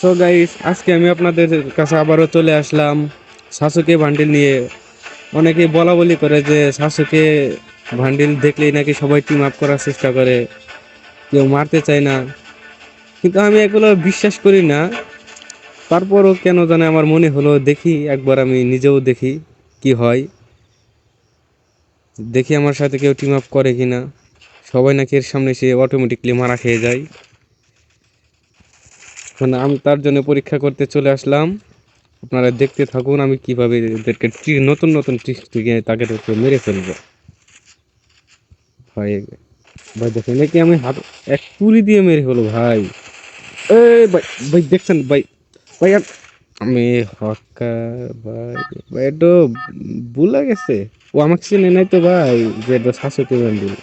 So guys আজকে আমি আপনাদের কাছে আবারও চলে আসলাম শাশুকে ভান্ডিল নিয়ে। অনেকে বলা বলি করে যে শাশুকে ভান্ডিল দেখলেই নাকি সবাই টিম আপ করার চেষ্টা করে, কেউ মারতে চায় না। কিন্তু আমি এগুলো বিশ্বাস করি না। তারপরও কেন জানে আমার মনে হলো, দেখি একবার আমি নিজেও দেখি কি হয়। দেখি আমার সাথে কেউ টিম আপ করে কি না সবাই নাকি এর সামনে সে অটোমেটিকলি মারা খেয়ে যায়। মানে আমি তার জন্য পরীক্ষা করতে চলে আসলাম। আপনারা দেখতে থাকুন আমি কীভাবে এদেরকে নতুন নতুন ট্রিক্স থেকে তাকে মেরে ফেলব। ভাই ভাই দেখেন নাকি আমি হাত এক পুরি দিয়ে মেরে হলো ভাই? এই ভাই ভাই দেখছেন, ভাই ভাই আমি হকা ভাই ভাই এটা ভুলে গেছে। ও আমাকে চিনে নাই তো ভাই, যে এটা শাসকে বান্ডিল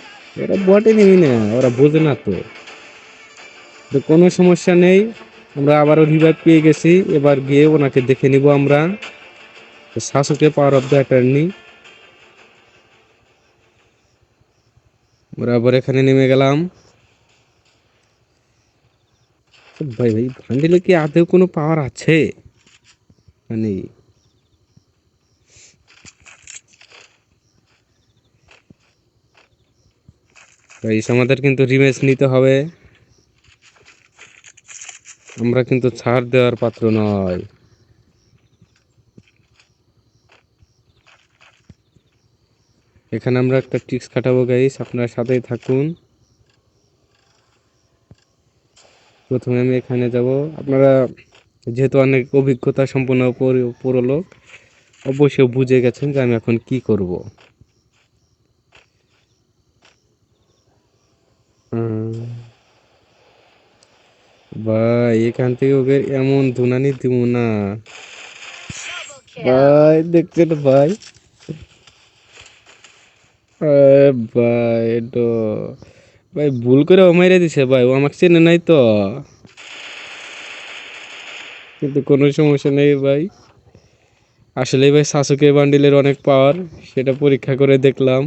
ওরা বটে নিবি না, ওরা বোঝে না তো কোনো সমস্যা নেই। আমরা আবারও রিভাইভ পেয়ে গেছি। এবার গিয়ে ওনাকে দেখে নিব আমরা। তো শাসকে পাওয়ার অফ দ্য অ্যাটর্নি আমরা আবার এখানে নেমে গেলাম। ভাই ভাই ভান্ডিলে কি আদেও কোনো পাওয়ার আছে? মানে গাইস আমাদের কিন্তু রিমেজ নিতে হবে। আমরা কিন্তু ছাড় দেওয়ার পাত্র নয়। এখানে আমরা একটা টিক্স খাটাবো গাইস আপনারা সাথেই থাকুন। প্রথমে আমি এখানে যাব। আপনারা যেহেতু অনেক অভিজ্ঞতা সম্পন্ন পুরো- পুরো লোক অবশ্যই বুঝে গেছেন যে আমি এখন কি করব। ভাই এখান থেকে ওকে এমন ধুনানি দিব না। ভাই দেখছেন ভাই। আরে ভাই এটা ভাই ভুল করে ও মেরে দিছে ভাই ও আমাকে চেনে নাই তো। কিন্তু কোনো সমস্যা নেই ভাই। আসলে ভাই সাসুকে বান্ডিলের অনেক পাওয়ার সেটা পরীক্ষা করে দেখলাম।